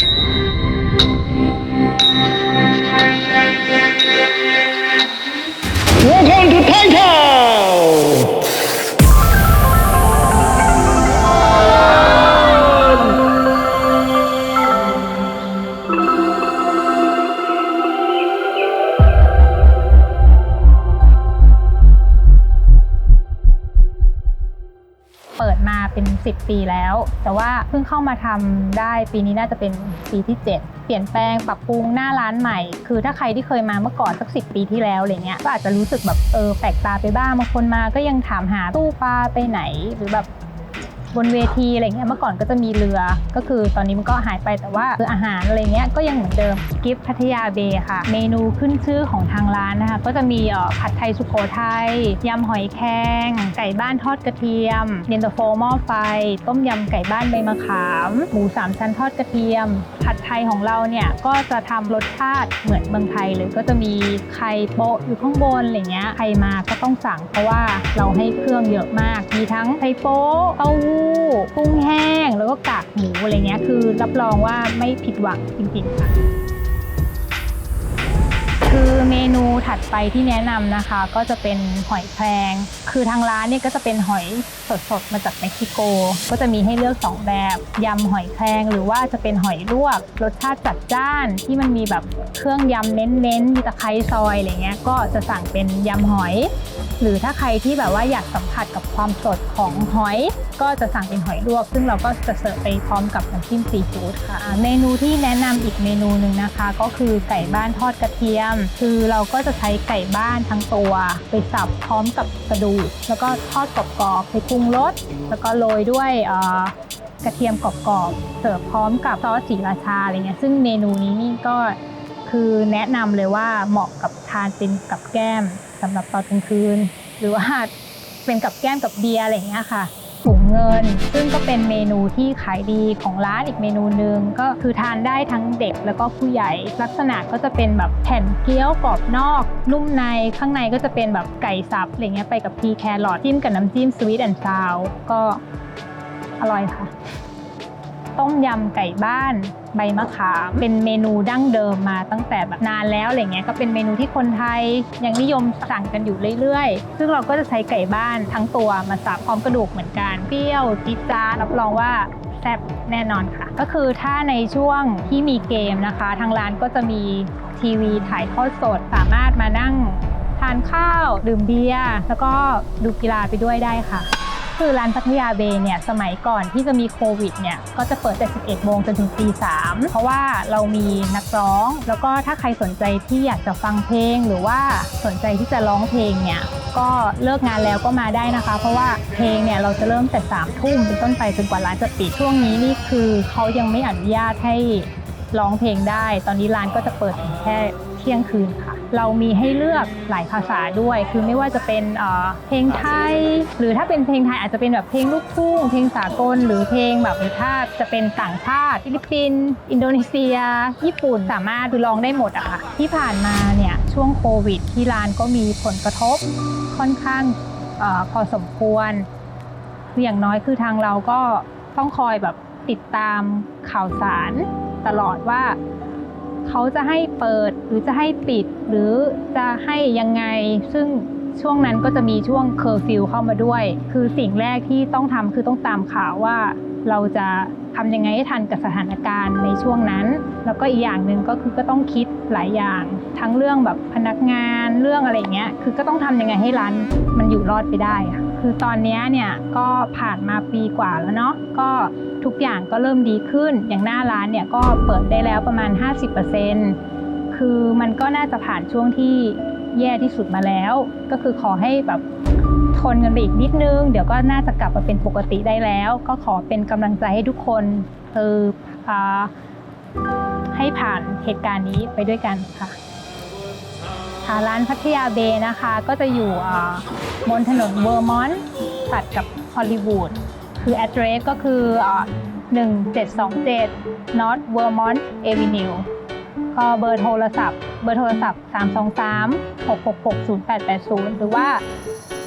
One hundred เป็น 10 ปีแล้ว แต่ว่าเพิ่งเข้ามาทำได้ปีนี้น่าจะเป็นปีที่ 7เปลี่ยนแปลงปรับปรุงหน้าร้านใหม่ คือถ้าใครที่เคยมาเมื่อก่อนสักสิปีที่แล้วอะไรเงี้ยก็อาจจะรู้สึกแบบเออแปลกตาไปบ้างบางคนมาก็ยังถามหาตู้ปลาไปไหนหรือแบบ บนเวทีอะไรเงี้ยเมื่อก่อนก็จะมีเรือก็คือตอนนี้มันก็หายไปแต่ว่าคืออาหารอะไรเงี้ยก็ยังเหมือนเดิมกิฟต์พัทยาเบย์ค่ะ เมนูขึ้นชื่อของทางร้านนะคะก็จะมีผัดไทยสุโขทัยยำหอยแครงไก่บ้านทอดกระเทียมเย็นตาโฟหม้อไฟ ต้มยำไก่บ้านใบมะขาม หมูสามชั้นทอดกระเทียม ผัดไทยของเราเนี่ยก็จะทำรสชาติเหมือนเมืองไทยเลยก็จะมีไข่โปะอยู่ข้างบนอะไรเงี้ยใครมาก็ต้องสั่งเพราะว่าเราให้เครื่องเยอะมาก มีทั้งไข่โป๊ะเต้าหู้กุ้งแห้ง แล้วก็กากหมูอะไรเงี้ยคือรับรองว่าไม่ผิดหวังจริงๆค่ะ คือเมนูถัดไปที่แนะนำนะคะ ก็จะเป็นหอยแครง คือทางร้านเนี่ยก็จะเป็นหอยสดๆมาจากเม็กซิโก ก็จะมีให้เลือก 2 แบบยำหอยแครงหรือว่าจะเป็นหอยลวก รสชาติจัดจ้านที่มันมีแบบเครื่องยำเน้นๆมีตะไคร้ซอยอะไรเงี้ยก็จะสั่งเป็นยำหอย หรือถ้าใครที่แบบว่าอยากสัมผัสกับความสดของหอย ก็จะสั่งเป็นหอยลวก ซึ่งเราก็จะเสิร์ฟไปพร้อมกับน้ำจิ้มซีฟู้ดค่ะ เมนูที่แนะนำอีกเมนูหนึ่งนะคะ ก็คือไก่บ้านทอดกระเทียมคือเราก็จะใช้ไก่บ้านทั้งตัว ไปสับพร้อมกับกระดูกแล้วก็ทอดกรอบๆไปปรุงรสแล้วก็โรยด้วยกระเทียมกรอบๆเสิร์ฟพร้อมกับซอสสีราชาอะไรเงี้ยซึ่งเมนูนี้นี่ก็คือแนะนำเลยว่าเหมาะกับทานเป็นกับแก้มสำหรับตอนกลางคืน หรือว่าเป็นกับแก้มกับเบียร์อะไรเงี้ยค่ะ ถุงเงิน ซึ่งก็เป็นเมนูที่ขายดีของร้านอีกเมนูหนึ่งก็คือทานได้ทั้งเด็กแล้วก็ผู้ใหญ่ ลักษณะก็จะเป็นแบบแผ่นเกี๊ยวกรอบนอก นุ่มในข้างในก็จะเป็นแบบไก่สับอะไรเงี้ยไปกับพีแครอทจิ้มกับน้ำจิ้มสวีทแอนด์ซาวก็อร่อยค่ะ ต้มยำไก่บ้านใบมะขาม เป็นเมนูดั้งเดิมมาตั้งแต่แบบนานแล้วอะไรเงี้ยก็เป็นเมนูที่คนไทยยังนิยมสั่งกันอยู่เรื่อยๆ ซึ่งเราก็จะใช้ไก่บ้านทั้งตัวมาสับพร้อมกระดูกเหมือนกันเปรี้ยวจี๊ดจ๊ารับรองว่าแซ่บแน่นอนค่ะ ก็คือถ้าในช่วงที่มีเกมนะคะ ทางร้านก็จะมีทีวีถ่ายทอดสดสามารถมานั่งทานข้าวดื่มเบียร์แล้วก็ดูกีฬาไปด้วยได้ค่ะ คือร้านพัทยาเบย์เนี่ยสมัยก่อนที่จะมีโควิดเนี่ยก็จะเปิดแต่ 11 โมงจนถึงตี3เพราะว่าเรามีนักร้อง แล้วก็ถ้าใครสนใจที่อยากจะฟังเพลง หรือว่าสนใจที่จะร้องเพลงเนี่ยก็เลิกงานแล้วก็มาได้นะคะ เพราะว่าเพลงเนี่ยเราจะเริ่มแต่3ทุ่มเป็นต้นไปจนกว่าร้านจะปิดช่วงนี้นี่คือเขายังไม่อนุญาตให้ร้องเพลงได้ ตอนนี้ร้านก็จะเปิดถึงแค่ เที่ยงคืนค่ะ เรามีให้เลือกหลายภาษาด้วย คือไม่ว่าจะเป็นเพลงไทย หรือถ้าเป็นเพลงไทยอาจจะเป็นแบบเพลงลูกทุ่ง เพลงสากล หรือเพลงแบบหรือถ้าจะเป็นต่างชาติ ฟิลิปปินส์อินโดนีเซีย ญี่ปุ่นสามารถคือร้องได้หมดอะค่ะ ที่ผ่านมาเนี่ยช่วงโควิด ที่ร้านก็มีผลกระทบค่อนข้างออพอสมควรคืออย่างน้อยคือทางเราก็ต้องคอยแบบติดตามข่าวสารตลอดว่า เขาจะให้เปิดหรือจะให้ปิด หรือจะให้ยังไง ซึ่งช่วงนั้นก็จะมีช่วงเคอร์ฟิวเข้ามาด้วย คือสิ่งแรกที่ต้องทำคือต้องตามข่าวว่าเราจะทำยังไงให้ทันกับสถานการณ์ในช่วงนั้น แล้วก็อีกอย่างหนึ่งก็คือก็ต้องคิดหลายอย่าง ทั้งเรื่องแบบพนักงานเรื่องอะไรเงี้ย คือก็ต้องทำยังไงให้ร้านมันอยู่รอดไปได้อะ คือตอนนี้เนี่ยก็ผ่านมาปีกว่าแล้วเนาะก็ทุกอย่างก็เริ่มดีขึ้น อย่างหน้าร้านเนี่ยก็เปิดได้แล้วประมาณ 50%คือมันก็น่าจะผ่านช่วงที่แย่ที่สุดมาแล้ว ก็คือขอให้แบบทนกันไปอีกนิดนึง เดี๋ยวก็น่าจะกลับมาเป็นปกติได้แล้ว ก็ขอเป็นกำลังใจให้ทุกคนคืออ่าให้ผ่านเหตุการณ์นี้ไปด้วยกันค่ะ ร้านพัทยาเบย์นะคะ ก็จะอยู่บนถนนเวอร์มอนต์ตัดกับฮอลลีวูดคือ address ก็คือ 1727 North Vermont Avenue ก็เบอร์โทรศัพท์ เบอร์โทรศัพท์ 323 666 0880 หรือว่า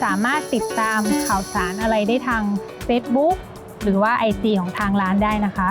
สามารถติดตามข่าวสารอะไรได้ทาง Facebook หรือว่า IG ของทางร้านได้นะคะ